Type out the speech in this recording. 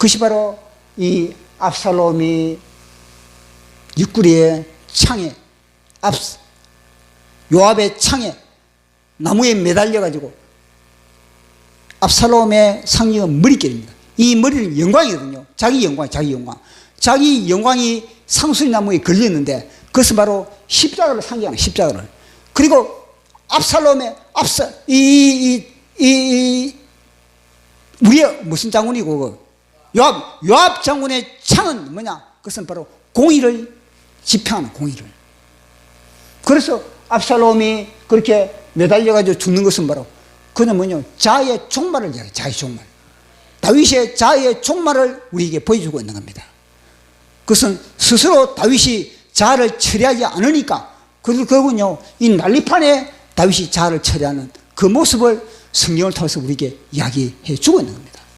그것이 바로 이 압살롬이 육구리의 창에 압 요압의 창에 나무에 매달려 가지고 압살롬의 상징은 머리결입니다. 이 머리는 영광이거든요. 자기 영광, 자기 영광. 자기 영광이 상수리 나무에 걸렸는데 그것은 바로 십자가를 상징하는 십자가를. 그리고 압살롬의 압사 이이 이, 이, 우리의 무슨 장군이고 그 요압 요압 장군의 창은 뭐냐? 그것은 바로 공의를 지평하는 공의를. 그래서 압살롬이 그렇게 매달려 가지고 죽는 것은 바로 그는 뭐냐? 자의 종말을 얘기해요. 자의 종말. 다윗의 자의 종말을 우리에게 보여주고 있는 겁니다. 그것은 스스로 다윗이 자를 처리하지 않으니까 그리고 그군요 이 난리판에 다윗이 자를 처리하는 그 모습을 성경을 통해서 우리에게 이야기해 주고 있는 겁니다.